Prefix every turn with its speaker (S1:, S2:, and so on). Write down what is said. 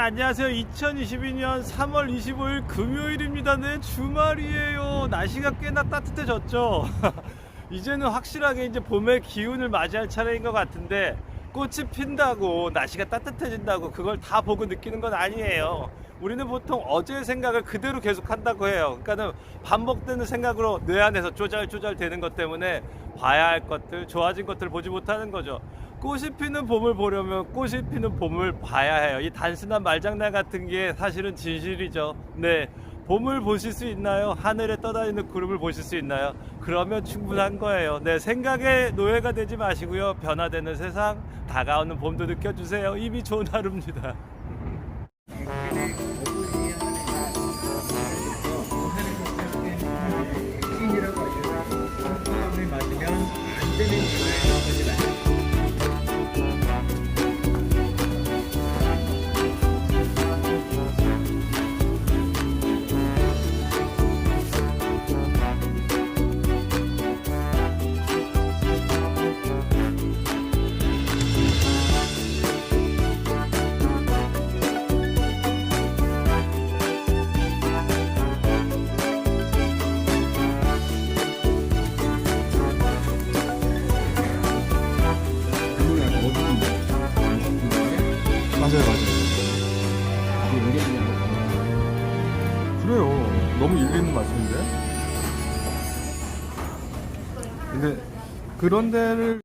S1: 안녕하세요. 2022년 3월 25일 금요일입니다. 네, 주말이에요. 날씨가 꽤나 따뜻해졌죠. 이제는 확실하게 이제 봄의 기운을 맞이할 차례인 것 같은데 꽃이 핀다고 날씨가 따뜻해진다고 그걸 다 보고 느끼는 건 아니에요. 우리는 보통 어제의 생각을 그대로 계속 한다고 해요. 그러니까는 반복되는 생각으로 뇌 안에서 쪼잘쪼잘 되는 것 때문에 봐야 할 것들, 좋아진 것들을 보지 못하는 거죠. 꽃이 피는 봄을 보려면 꽃이 피는 봄을 봐야 해요. 이 단순한 말장난 같은 게 사실은 진실이죠. 네. 봄을 보실 수 있나요? 하늘에 떠다니는 구름을 보실 수 있나요? 그러면 충분한 거예요. 네, 생각의 노예가 되지 마시고요. 변화되는 세상, 다가오는 봄도 느껴주세요. 이미 좋은 하루입니다.
S2: 그래요. 너무 일리 있는 말씀인데. 근데 그런 데를